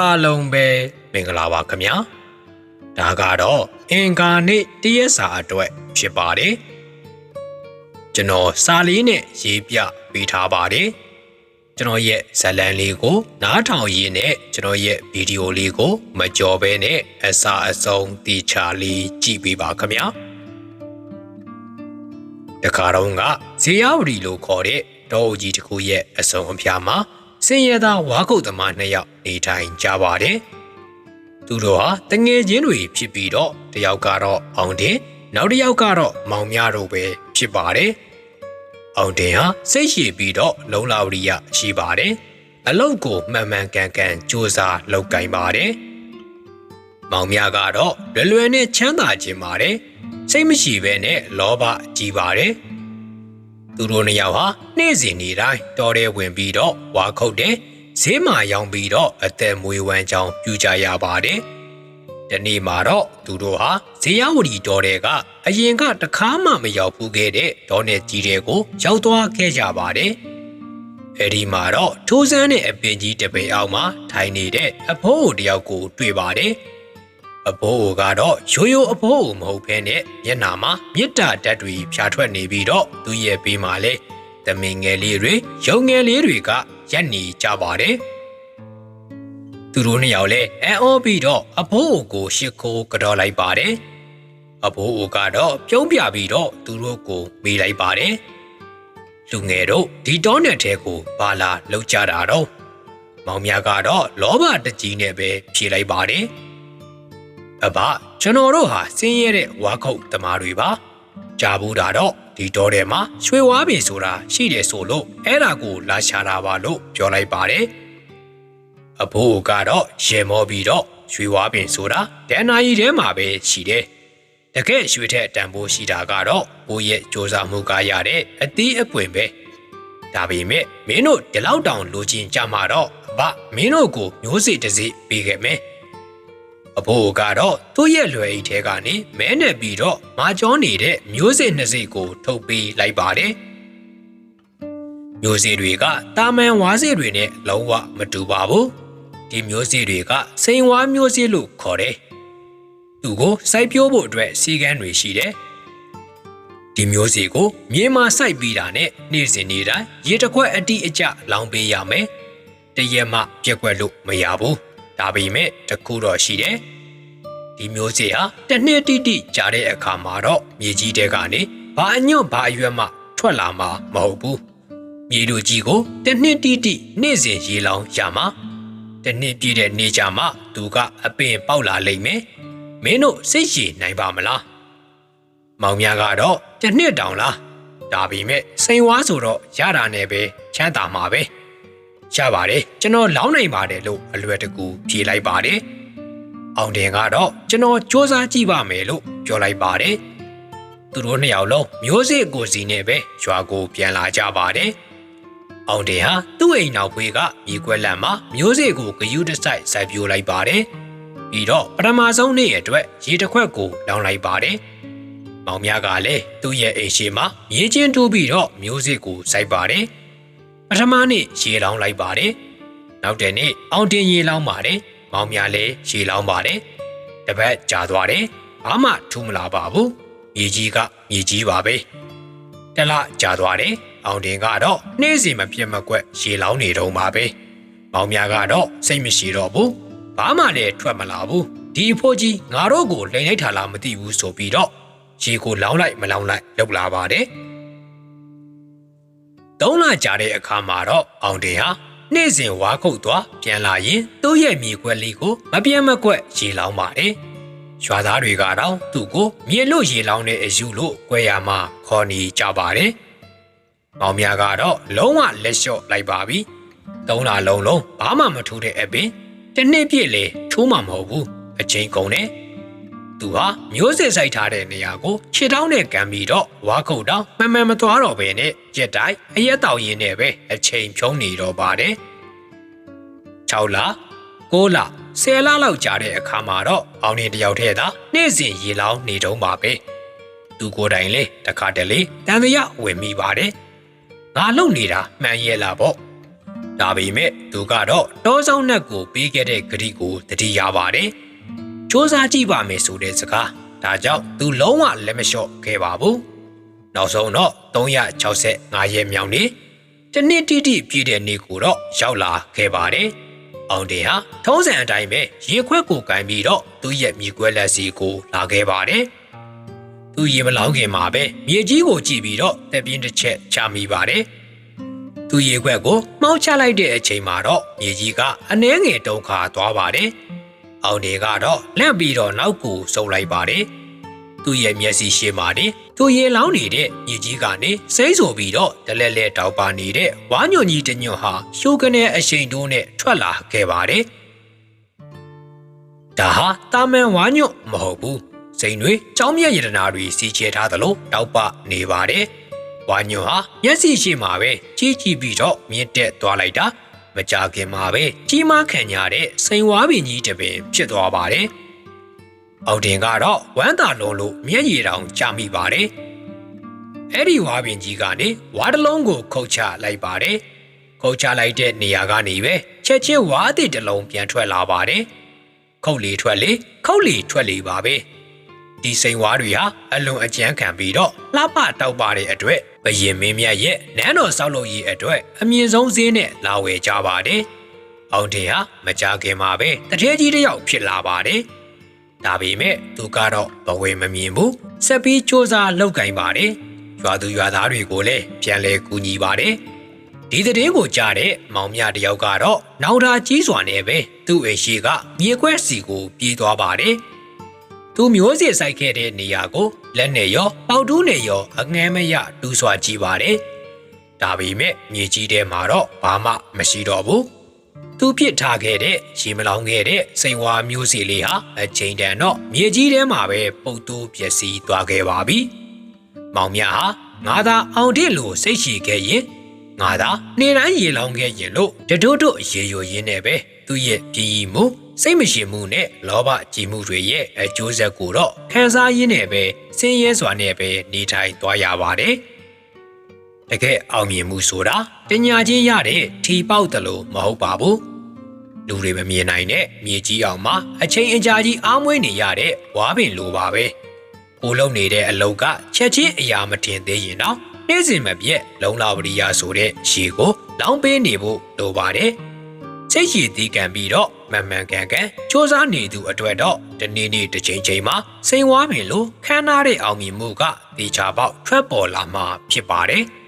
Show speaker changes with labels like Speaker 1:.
Speaker 1: အားလုံးပဲမင်္ဂလာပါခင်ဗျာဒါကတော့အင်္ဂါနေ့တရက်စာအတွက်ဖြစ်ပါတယ်ကျွန်တော်စာလေးနဲ့ရေးပြပေးထားပါတယ်ကျွန်တော်ရဲ့ဇာတ်လမ်းလေးကို နားထောင်ရင်းနဲ့ကျွန်တော်ရဲ့ဗီဒီယိုလေးကို မကြော်ဘဲနဲ့အစာအဆုံးတီချာလေးကြည့်ပေးပါခင်ဗျာတခါတော့ကဇေယဝတီလို့ခေါ်တဲ့တောအုပ်ကြီးတစ်ခုရဲ့အစုံအပြားမှာ စင်ရသားဝါကုတ်သမားနှစ်ယောက်နေထိုင်ကြပါတယ်။သူတို့ဟာတငယ်ချင်းတွေဖြစ်ပြီးတော့တယောက်ကတော့အောင်တင်နောက်တစ်ယောက်ကတော့မောင်မြတို့ပဲဖြစ်ပါတယ်။အောင်တင်ဟာစိတ်ရှည်ပြီးတော့လုံလာဝရိယရှိပါတယ်။အလုတ်ကိုမှန်မှန်ကန်ကန်စူးစမ်းလုပ်ကင်ပါတယ်။မောင်မြကတော့လွယ်လွယ်နဲ့ချမ်းသာခြင်းပါတယ်။စိတ်မရှိဘဲနဲ့လောဘကြီးပါတယ်။ သူတို့နှစ်ယောက်ဟာနေ့စဉ်နေ့တိုင်းတော်ရဲဝင်ပြီးတော့ဝါခုတ်တယ်ဈေးမှာရောင်းပြီးတော့အသက်မွေးဝမ်းကြောင်းပြုကြရပါတယ်။ဒီနေ့မှာတော့သူတို့ဟာဇေယဝတီတော်တဲ့ကအရင်ကတခါမှမရောက်ဘူးခဲ့တဲ့ဒေါ်နယ်ကြီးတွေကိုရောက်သွားခဲ့ကြပါတယ်။အဲဒီမှာတော့ထိုးစမ်းတဲ့အပင်ကြီးတစ်ပင်အောက်မှာထိုင်နေတဲ့အဖိုးတယောက်ကိုတွေ့ပါတယ်။ အဖိုးကတော့ရိုးရိုးအဖိုးမဟုတ်ဘဲနဲ့မျက်နှာမှာမြစ်တာဓာတ်တွေဖြာထွက်နေပြီးတော့သူ့ရဲ့ဘေးမှာလဲတမင်ငယ်လေးတွေရုံငယ်လေးတွေကရက်နေကြပါတယ်။သူတို့နှစ်ယောက်လဲအံ့ဩပြီးတော့အဖိုးကိုရှ िख ိုးကြော်လိုက်ပါတယ်။အဖိုးကတော့ပြုံးပြပြီးတော့သူတို့ကိုမေးလိုက်ပါတယ်။လူငယ်တို့ဒီတောနယ်ထဲကိုဘာလာလောက်ကြတာတော့မောင်မြကတော့လောဘတကြီးနဲ့ပဲဖြေလိုက်ပါတယ်။ အဘကျွန်တော်တို့ဟာစင်းရဲတဲ့ဝါခုတ်သမားတွေပါကြားဘူးတာတော့ဒီတော့ထဲမှာရွှေဝါးပင်ဆိုတာရှိတယ်ဆိုလို့အဲ့ဒါကိုလာရှာတာပါလို့ပြောလိုက်ပါတယ်အဖိုးကတော့ရေမောပြီးတော့ရွှေဝါးပင်ဆိုတာဒန်နာကြီးထဲမှာပဲရှိတယ်တကယ်ရွှေထက်တန်ဖိုးရှိတာကတော့ဘိုးရဲ့စ조사မှုကရတဲ့အသီးအပွင့်ပဲဒါပေမဲ့မင်းတို့ဒီလောက်တောင်လိုချင်ကြမှာတော့အဘမင်းတို့ကိုမျိုးစေ့တစ်စိပေးခဲ့မယ် အဖိုးကတော့သူ့ရဲ့လွယ်အိတ်ထဲကနေမဲနဲ့ပြီးတော့မာကျောနေတဲ့မျိုးစေ့နှစ်စိကို ထုတ်ပေးလိုက်ပါတယ်။မျိုးစေ့တွေကတာမန်ဝါးစေ့တွေနဲ့လုံးဝမတူပါဘူး။ဒီမျိုးစေ့တွေကစိန်ဝါးမျိုးစေ့လို့ခေါ်တယ်။သူကိုစိုက်ပျိုးဖို့အတွက်စီကန်းတွေရှိတယ်။ဒီမျိုးစေ့ကိုမြေမှာစိုက်ပြီးတာနဲ့နေ့စဉ်နေ့တိုင်းရေတစ်ခွက်အတိအကျလောင်ပေးရမယ်။တရက်မှပြက်ွက်လို့မရဘူး။ ဒါပေမဲ့တခုတော့ရှိတယ်ဒီမျိုးစေ့ဟာတစ်နှစ်တိတိကြာတဲ့အခါမှာတော့မြေကြီးတဲကနေဘာအညွန့်ဘာအရွက်မှထွက်လာမှာမဟုတ်ဘူးမြေတို့ကြီးကိုတစ်နှစ်တိတိနေ့စဉ်ရေလောင်ရမှာတစ်နှစ်ပြည့်တဲ့နေ့ကြမှာသူကအပင်ပေါက်လာလိမ့်မယ်မင်းတို့စိတ်ရှည်နိုင်ပါမလားမောင်များကတော့တစ်နှစ်တောင်လားဒါပေမဲ့စိန်ဝါဆိုတော့ရတာနဲ့ပဲချမ်းသာမှာပဲ ရပါတယ်ကျွန်တော်လောင်းနိုင်ပါတယ်လို့အလွယ်တကူဖြေလိုက်ပါတယ်အောင်တင်ကတော့ကျွန်တော်စူးစမ်းကြည့်ပါမယ်လို့ပြောလိုက်ပါတယ်သူတို့နှစ်ယောက်လုံးမျိုးစေ့ကိုစီနဲ့ပဲရွာကိုပြန်လာကြပါတယ်အောင်တင်ဟာသူ့အိမ်နောက်ဖွေးကမြေခွက်လန့်မှာမျိုးစေ့ကိုဂယုတစိုက်စိုက်ပြိုးလိုက်ပါတယ်ပြီးတော့ပထမဆုံးနေ့အတွက်ရေတစ်ခွက်ကိုလောင်းလိုက်ပါတယ်မောင်များကလည်းသူ့ရဲ့အိမ်ရှိမှာမြေချင်းတူးပြီးတော့မျိုးစေ့ကိုစိုက်ပါတယ် ပထမနေ့ရေလောင်းလိုက်ပါတယ်နောက်တဲ့နေ့အောင်တင်ရေလောင်းပါတယ်မောင်များလည်းရေလောင်းပါတယ်တပတ်ကြာသွားတယ်ဘာမှထူးမလာပါဘူးမြေကြီးကမြေကြီးပါပဲတလကြာသွားတယ်အောင်တင်ကတော့နှင်းစီမပြတ်မကွက်ရေလောင်းနေတော့ပါပဲမောင်များကတော့စိတ်မရှိတော့ဘူးဘာမှလည်းထွက်မလာဘူးဒီအဖိုးကြီးငါတို့ကိုလိန်လိုက်တာလားမသိဘူးဆိုပြီးတော့ရေကိုလောင်းလိုက်မလောင်းလိုက်လောက်လာပါတယ် သုံးလကြာတဲ့အခါမှာတော့အောင်တင်ဟာနေ့စဉ်ဝါခုတ်သွားပြန်လာရင်သူ့ရဲ့မြေခွက်လေးကိုမပြတ်မကွက်ရေလောင်းပါတယ်။ရွာသားတွေကတော့သူ့ကိုမြေလို့ရေလောင်းတဲ့အယူလို့꿰ရမှာခေါ်နေကြပါတယ်။မောင်မြကတော့လုံးဝလက်လျှော့လိုက်ပါပြီ။သုံးလလုံးလုံးဘာမှမထူးတဲ့အပင်တစ်နှစ်ပြည့်လေထိုးမှမဟုတ်ဘူးအချိန်ကုန်တယ်။ သူဟာမျိုးစစ်ဆိုင်ထားတဲ့နေရာကိုခြေထောက်နဲ့ကန်ပြီးတော့ဝါခုတ်တောင်မှန်မှန်မသွားတော့ဘဲနဲ့ရက်တိုင်းအရက်တောင်ရင်နဲ့ပဲအချိန်ဖြုံးနေတော့ပါတယ်6လ9လ10လလောက်ကြာတဲ့အခါမှာတော့အောင်နေတယောက်ထဲသာနေ့စဉ်ရေလောင်းနေတုံးပါပဲသူကိုယ်တိုင်လေတခါတလေတန်တရဝင်မိပါတယ်ငါလုံနေတာမှန်ရဲ့လားပေါ့။ဒါပေမဲ့သူကတော့တောဆောင်နှက်ကိုပေးခဲ့တဲ့ဂရီကိုတတိရပါတယ်။ စူးစမ်းကြည့်ပါမယ်ဆိုတဲ့စကားဒါကြောင့်သူလုံးဝလက်မလျှော့ခဲ့ပါဘူး။နောက်ဆုံးတော့365ရက်မြောက်နေ့တနစ်တိတိပြည့်တဲ့နေ့ကိုတော့ရောက်လာခဲ့ပါတယ်။အောင်တင်ဟာထုံးစံအတိုင်းပဲရေခွက်ကိုကင်ပြီးတော့သူ့ရဲ့မြေခွက်လက်စီကိုလာခဲ့ပါတယ်။သူရေမလောင်းခင်မှာပဲမြေကြီးကိုကြည့်ပြီးတော့တက်ပြင်းတစ်ချက်ချမိပါတယ်။သူရေခွက်ကိုမှောက်ချလိုက်တဲ့အချိန်မှာတော့မြေကြီးကအနှဲငယ်တုံခါသွားပါတယ်။ အောင်တင်ကတော့လက်ပြီးတော့နောက်ကိုဆုပ်လိုက်ပါတယ်။သူ့ရဲ့မျက်စိရှေ့မှာတင်သူရေလောင်းနေတဲ့မြေကြီးကနေစိမ့်ဆိုပြီးတော့တလဲလဲတောက်ပါနေတဲ့ဝါညွန်ကြီးတစ်ညွန့်ဟာရှိုးကနေအရှိန်တိုးနဲ့ထွက်လာခဲ့ပါတယ်။ဒါဟာတာမန်ဝါညွန့်မဟုတ်ဘူး။စိန်တွေကြောင်းမြက်ရတနာတွေစီချဲထားသလိုတောက်ပနေပါတယ်။ဝါညွန့်ဟာမျက်စိရှေ့မှာပဲကြီးကြီးပြီးတော့မြင့်တက်သွားလိုက်တာ မကြခင်မှာပဲကြီးမားခံရတဲ့စိန်ဝါပင်ကြီးတစ်ပင်ဖြစ်သွားပါတယ်။အောက်တင်ကတော့ဝမ်းသာလုံးလို့မျက်ရည်တောင်ကျမိပါတယ်။အဲ့ဒီဝါပင်ကြီးကနေဝါတစ်လုံးကိုခုတ်ချလိုက်ပါတယ်။ခုတ်ချလိုက်တဲ့နေရာကနေပဲချက်ချင်းဝါးတစ်တစ်လုံးပြန်ထွက်လာပါတယ်။ခုတ်လေထွက်လေခုတ်လေထွက်လေပါပဲ။ ဒီစိန်ဝါးတွေဟာအလွန်အကျန်းခံပြီးတော့လှပတောက်ပါတဲ့အတွက်ဘရင်မင်းမြတ်ရဲ့နန်းတော်ဆောက်လုပ်ရေးအတွက်အမြင့်ဆုံးဈေးနဲ့လာဝယ်ကြပါတယ်။အောင်တင်ဟာမကြခင်မှာပဲတထဲကြီးတစ်ယောက်ဖြစ်လာပါတယ်။ဒါပေမဲ့သူကတော့ဘဝေမမြင်ဘူးဆက်ပြီးစ조사လောက်ကင်ပါတယ်ရွာသူရွာသားတွေကိုလည်းပြန်လဲကူညီပါတယ်ဒီတဲ့င်းကိုကြားတဲ့မောင်မြတယောက်ကတော့နောက်တာကြီးစွာနဲ့ပဲသူ့အိမ်ရှိကမြေခွက်စီကိုပြေးသွားပါတယ် သူမျိုးစစ်ဆိုင်ခဲ့တဲ့နေရာကိုလက်နဲ့ရောပေါတူးနဲ့ရောအငဲမရတူးစွာကြည့်ပါတယ်ဒါပေမဲ့မြေကြီးထဲမှာတော့ဘာမှမရှိတော့ဘူးသူပြစ်ထားခဲ့တဲ့ရေမလောင်ခဲ့တဲ့စိန်ဝါမျိုးစီလေးဟာအချိန်တန်တော့မြေကြီးထဲမှာပဲပုတ်တိုးပျက်စီးသွားခဲ့ပါပြီ။မောင်မြဟာငါသာအောင်တဲ့လိုစိတ်ရှိခဲ့ရင်ငါသာနေတိုင်းရေလောင်ခဲ့ရင်လို့တတိုးတို့ရေယိုရင်းနဲ့ပဲသူ့ရဲ့ပြည်ရီမှု စိတ်မရှိမှုနဲ့လောဘကြည်မှုတွေရဲ့အကျိုးဆက်ကိုတော့ခံစားရင်းနဲ့ပဲဆင်းရဲစွာနဲ့ပဲနေထိုင်သွားရပါတယ်။တကယ်အောင်မြင်မှုဆိုတာတညာချင်းရတဲ့ထီပေါက်တယ်လို့မဟုတ်ပါဘူးလူတွေမမြင်နိုင်တဲ့မြေကြီးအောင်မှာအချိန်အကြာကြီးအားမွေးနေရတဲ့ဝါပင်လိုပါပဲကိုလုံနေတဲ့အလုတ်ကချက်ချင်းအရာမတင်သေးရင်တော့နေ့စဉ်မပြည့်လုံလာပရိယာဆိုတဲ့ရှီကိုလောင်းပေးနေဖို့လိုပါတယ်စိတ်ရှည်တီးကန်ပြီးတော့ မှန်မှန်ကန်ကန်စူးစမ်းနေသူအတွက်တော့ဒီနေ့နေ့တစ်ချိန်ချိန်မှာစိန်ဝါပင်လိုခမ်းနားတဲ့အောင်မြင်မှုကတေချာပေါက်ထွက်ပေါ်လာမှာဖြစ်ပါတယ်။